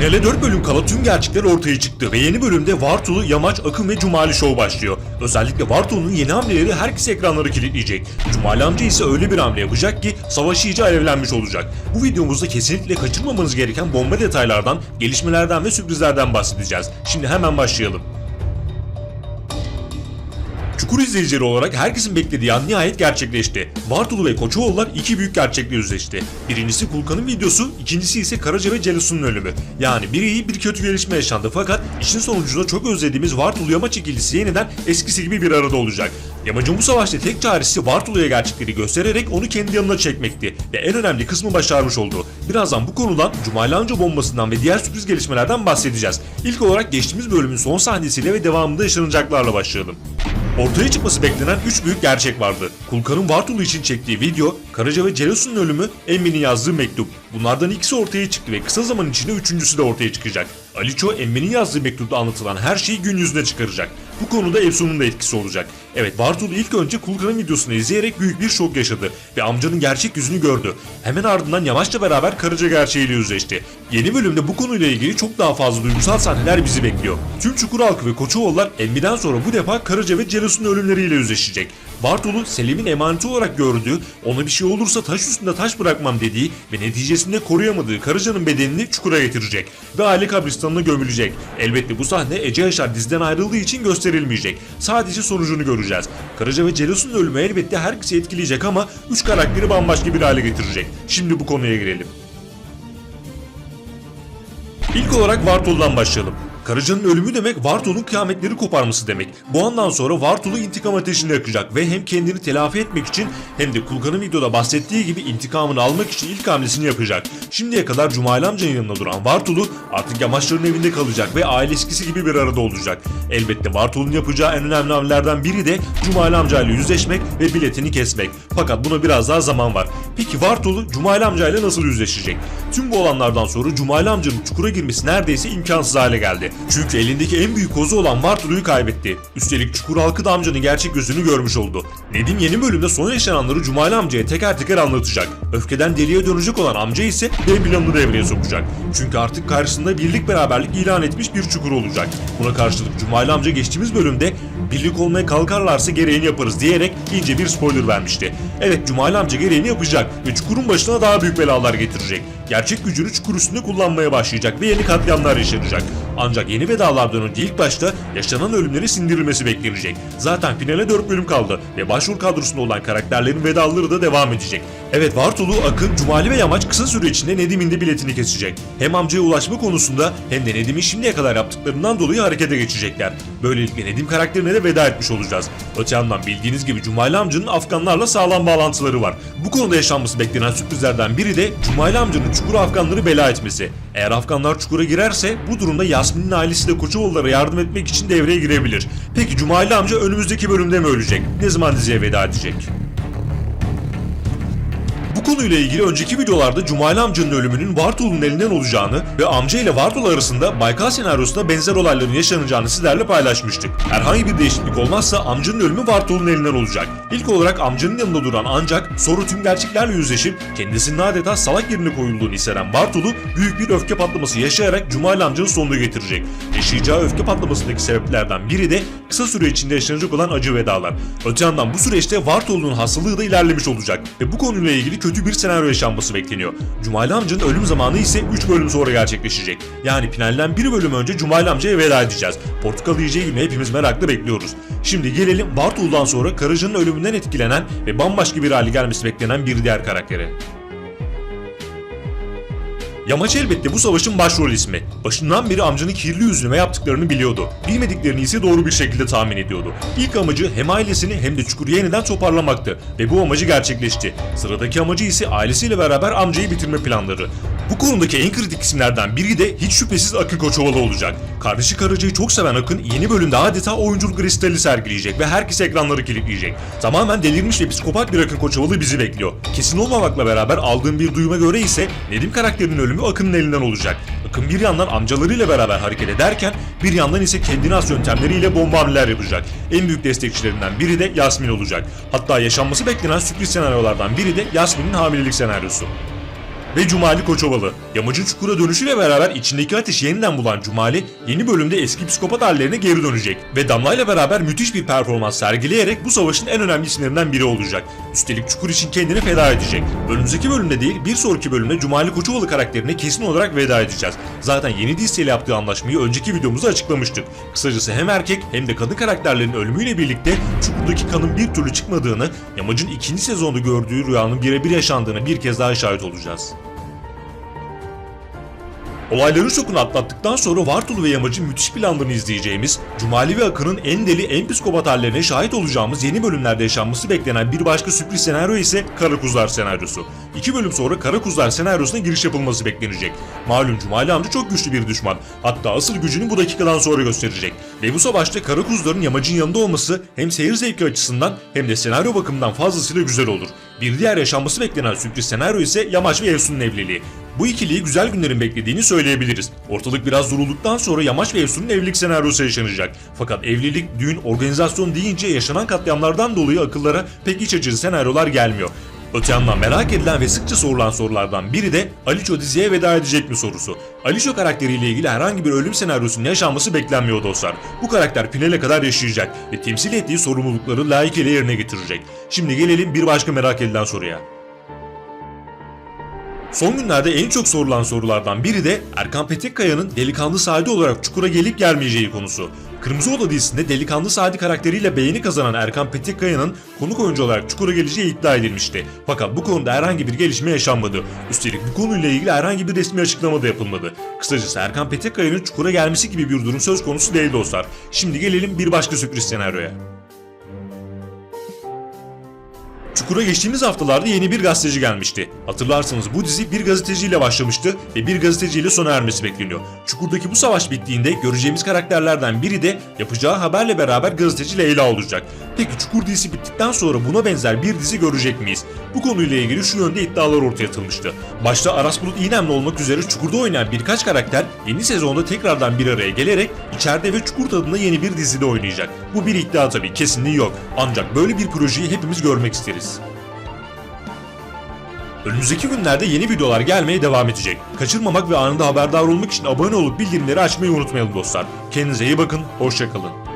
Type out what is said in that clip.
Finale 4 bölüm kala tüm gerçekler ortaya çıktı ve yeni bölümde Vartolu, Yamaç, Akın ve Cumali Show başlıyor. Özellikle Vartolu'nun yeni hamleleri herkes ekranları kilitleyecek. Cumali amca ise öyle bir hamle yapacak ki savaş iyice alevlenmiş olacak. Bu videomuzda kesinlikle kaçırmamanız gereken bomba detaylardan, gelişmelerden ve sürprizlerden bahsedeceğiz. Şimdi hemen başlayalım. Çukur izleyicileri olarak herkesin beklediği an nihayet gerçekleşti. Bartolu ve Koçoğullar iki büyük gerçekle yüzleşti. Birincisi Kulkan'ın videosu, ikincisi ise Karaca ve Celusun'un ölümü. Yani bir iyi bir kötü gelişme yaşandı fakat işin sonucunda çok özlediğimiz Vartolu Yamaç ikilisi yeniden eskisi gibi bir arada olacak. Yamacın bu savaşta tek çaresi Vartolu'ya gerçekleri göstererek onu kendi yanına çekmekti ve en önemli kısmı başarmış oldu. Birazdan bu konudan Cumali Amca bombasından ve diğer sürpriz gelişmelerden bahsedeceğiz. İlk olarak geçtiğimiz bölümün son sahnesiyle ve devamında yaşanacaklarla başlayalım. Ortaya çıkması beklenen 3 büyük gerçek vardı. Kulkan'ın Vartolu için çektiği video, Karaca ve Celosun'un ölümü, Emmi'nin yazdığı mektup. Bunlardan ikisi ortaya çıktı ve kısa zaman içinde üçüncüsü de ortaya çıkacak. Aliço, Emmi'nin yazdığı mektupta anlatılan her şeyi gün yüzüne çıkaracak. Bu konuda Efsun'un da etkisi olacak. Evet Bartolu ilk önce Kulkan'ın videosunu izleyerek büyük bir şok yaşadı ve amcanın gerçek yüzünü gördü. Hemen ardından Yamaç'la beraber Karaca gerçeğiyle yüzleşti. Yeni bölümde bu konuyla ilgili çok daha fazla duygusal sahneler bizi bekliyor. Tüm Çukur halkı ve Koçoğullar Emmi'den sonra bu defa Karaca ve Celus'un ölümleriyle yüzleşecek. Bartolu Selim'in emaneti olarak gördüğü, ona bir şey olursa taş üstünde taş bırakmam dediği ve neticesinde koruyamadığı Karaca'nın bedenini çukura getirecek ve aile kabristanına gömülecek. Elbette bu sahne Ece Yaşar diziden ayrıldığı için gösterilmeyecek. Sadece sonucunu göreceğiz. Karaca ve Celus'un ölümü elbette herkesi etkileyecek ama üç karakteri bambaşka bir hale getirecek. Şimdi bu konuya girelim. İlk olarak Vartolu'dan başlayalım. Karıcanın ölümü demek Vartolu'nun kıyametleri koparması demek. Bu andan sonra Vartolu intikam ateşini yakacak ve hem kendini telafi etmek için hem de Kulkan'ın videoda bahsettiği gibi intikamını almak için ilk hamlesini yapacak. Şimdiye kadar Cumali amcanın yanında duran Vartolu artık yamaçların evinde kalacak ve aile eskisi gibi bir arada olacak. Elbette Vartolu'nun yapacağı en önemli hamlelerden biri de Cumali amcayla yüzleşmek ve biletini kesmek. Fakat buna biraz daha zaman var. Peki Vartolu Cumali amcayla nasıl yüzleşecek? Tüm bu olanlardan sonra Cumali amcanın çukura girmesi neredeyse imkansız hale geldi. Çünkü elindeki en büyük kozu olan Vartolu'yu kaybetti. Üstelik çukur halkı da amcanın gerçek yüzünü görmüş oldu. Nedim yeni bölümde son yaşananları Cumali amcaya teker teker anlatacak. Öfkeden deliye dönecek olan amca ise B planını devreye sokacak. Çünkü artık karşısında birlik beraberlik ilan etmiş bir çukur olacak. Buna karşılık Cumali amca geçtiğimiz bölümde birlik olmaya kalkarlarsa gereğini yaparız diyerek ince bir spoiler vermişti. Evet Cumali amca gereğini yapacak ve çukurun başına daha büyük belalar getirecek. Gerçek gücünü çukur üstünde kullanmaya başlayacak ve yeni katliamlar yaşanacak. Ancak yeni vedalardan önce ilk başta yaşanan ölümlerin sindirilmesi beklenecek. Zaten finale 4 bölüm kaldı ve başrol kadrosunda olan karakterlerin vedaları da devam edecek. Evet Vartolu, Akın, Cumali ve Yamaç kısa süre içinde Nedim'in de biletini kesecek. Hem amcaya ulaşma konusunda hem de Nedim'in şimdiye kadar yaptıklarından dolayı harekete geçecekler. Böylelikle Nedim karakterine de veda etmiş olacağız. Öte yandan bildiğiniz gibi Cumali amcanın Afganlarla sağlam bağlantıları var. Bu konuda yaşanması beklenen sürprizlerden biri de Cumali amcanın çukura Afganları bela etmesi. Eğer Afganlar çukura girerse bu durumda Yasmin'in ailesi de Koçoğullara yardım etmek için devreye girebilir. Peki Cumali amca önümüzdeki bölümde mi ölecek? Ne zaman diziye veda edecek? Konuyla ilgili önceki videolarda Cumali amcanın ölümünün Vartolu'nun elinden olacağını ve amca ile Vartolu arasında Baykal senaryosunda benzer olayların yaşanacağını sizlerle paylaşmıştık. Herhangi bir değişiklik olmazsa amcanın ölümü Vartolu'nun elinden olacak. İlk olarak amcanın yanında duran ancak sonra tüm gerçeklerle yüzleşip kendisinin adeta salak yerine koyulduğunu hisseden Bartolu büyük bir öfke patlaması yaşayarak Cumali amcanın sonunu getirecek. Yaşayacağı öfke patlamasındaki sebeplerden biri de kısa süre içinde yaşanacak olan acı vedalar. Öte yandan bu süreçte Vartolu'nun hastalığı da ilerlemiş olacak ve bu konuyla ilgili kötü bir senaryo yaşanması bekleniyor. Cumali amcanın ölüm zamanı ise 3 bölüm sonra gerçekleşecek. Yani finalden bir bölüm önce Cumali amcaya veda edeceğiz. Portakal yiyeceği günü hepimiz merakla bekliyoruz. Şimdi gelelim Bartolu'dan sonra Karıcı'nın ölümünden etkilenen ve bambaşka bir hale gelmesi beklenen bir diğer karaktere. Yamaç elbette bu savaşın başrol ismi. Başından beri amcanın kirli yüzünü ve yaptıklarını biliyordu. Bilmediklerini ise doğru bir şekilde tahmin ediyordu. İlk amacı hem ailesini hem de çukuru yeniden toparlamaktı ve bu amacı gerçekleşti. Sıradaki amacı ise ailesiyle beraber amcayı bitirme planları. Bu konudaki en kritik isimlerden biri de hiç şüphesiz Akın Koçovalı olacak. Kardeşi Karaca'yı çok seven Akın yeni bölümde adeta oyunculuk kristali sergileyecek ve herkes ekranları kilitleyecek. Tamamen delirmiş ve psikopat bir Akın Koçovalı bizi bekliyor. Kesin olmamakla beraber aldığım bir duyuma göre ise Nedim karakterinin ölümü Akın'ın elinden olacak. Akın bir yandan amcalarıyla beraber hareket ederken bir yandan ise kendine has yöntemleriyle bomba hamleler yapacak. En büyük destekçilerinden biri de Yasmin olacak. Hatta yaşanması beklenen sürpriz senaryolardan biri de Yasmin'in hamilelik senaryosu. Ve Cumali Koçovalı. Yamacın çukura dönüşüyle beraber içindeki ateşi yeniden bulan Cumali yeni bölümde eski psikopat hallerine geri dönecek ve Damla ile beraber müthiş bir performans sergileyerek bu savaşın en önemli isimlerinden biri olacak. Üstelik çukur için kendini feda edecek. Önümüzdeki bölümde değil bir sonraki bölümde Cumali Koçovalı karakterine kesin olarak veda edeceğiz. Zaten yeni dizisiyle yaptığı anlaşmayı önceki videomuzda açıklamıştık. Kısacası hem erkek hem de kadın karakterlerin ölümüyle birlikte çukurdaki kanın bir türlü çıkmadığını, Yamacın ikinci sezonda gördüğü rüyanın birebir yaşandığını bir kez daha şahit olacağız. Olayların şokunu atlattıktan sonra Vartolu ve Yamac'ın müthiş planlarını izleyeceğimiz, Cumali ve Akın'ın en deli en psikopat hallerine şahit olacağımız yeni bölümlerde yaşanması beklenen bir başka sürpriz senaryo ise Kara Kuzular senaryosu. İki bölüm sonra Kara Kuzular senaryosuna giriş yapılması beklenecek. Malum Cumali amca çok güçlü bir düşman. Hatta asıl gücünü bu dakikadan sonra gösterecek. Ve bu savaşta Kara Kuzuların Yamac'ın yanında olması hem seyir zevki açısından hem de senaryo bakımından fazlasıyla güzel olur. Bir diğer yaşanması beklenen sürpriz senaryo ise Yamaç ve Evsun'un evliliği. Bu ikiliyi güzel günlerin beklediğini söyleyebiliriz. Ortalık biraz durulduktan sonra Yamaç ve Efsun'un evlilik senaryosu yaşanacak. Fakat evlilik, düğün, organizasyon deyince yaşanan katliamlardan dolayı akıllara pek iç açıcı senaryolar gelmiyor. Öte yandan merak edilen ve sıkça sorulan sorulardan biri de Aliço diziye veda edecek mi sorusu. Aliço karakteriyle ilgili herhangi bir ölüm senaryosunun yaşanması beklenmiyor dostlar. Bu karakter finale kadar yaşayacak ve temsil ettiği sorumlulukları layıkıyla yerine getirecek. Şimdi gelelim bir başka merak edilen soruya. Son günlerde en çok sorulan sorulardan biri de Erkan Petekkaya'nın delikanlı Sadi olarak Çukur'a gelip gelmeyeceği konusu. Kırmızı Oda dizisinde delikanlı Sadi karakteriyle beğeni kazanan Erkan Petekkaya'nın konuk oyuncu olarak Çukur'a geleceği iddia edilmişti. Fakat bu konuda herhangi bir gelişme yaşanmadı. Üstelik bu konuyla ilgili herhangi bir resmi açıklama da yapılmadı. Kısacası Erkan Petekkaya'nın Çukur'a gelmesi gibi bir durum söz konusu değil dostlar. Şimdi gelelim bir başka sürpriz senaryoya. Çukur'a geçtiğimiz haftalarda yeni bir gazeteci gelmişti. Hatırlarsanız bu dizi bir gazeteciyle başlamıştı ve bir gazeteciyle sona ermesi bekleniyor. Çukur'daki bu savaş bittiğinde göreceğimiz karakterlerden biri de yapacağı haberle beraber gazeteci Leyla olacak. Peki Çukur dizisi bittikten sonra buna benzer bir dizi görecek miyiz? Bu konuyla ilgili şu yönde iddialar ortaya atılmıştı. Başta Aras Bulut İynemli olmak üzere Çukur'da oynayan birkaç karakter yeni sezonda tekrardan bir araya gelerek içeride ve Çukur tadında yeni bir dizide oynayacak. Bu bir iddia tabii kesinliği yok. Ancak böyle bir projeyi hepimiz görmek isteriz. Önümüzdeki günlerde yeni videolar gelmeye devam edecek. Kaçırmamak ve anında haberdar olmak için abone olup bildirimleri açmayı unutmayalım dostlar. Kendinize iyi bakın, hoşçakalın.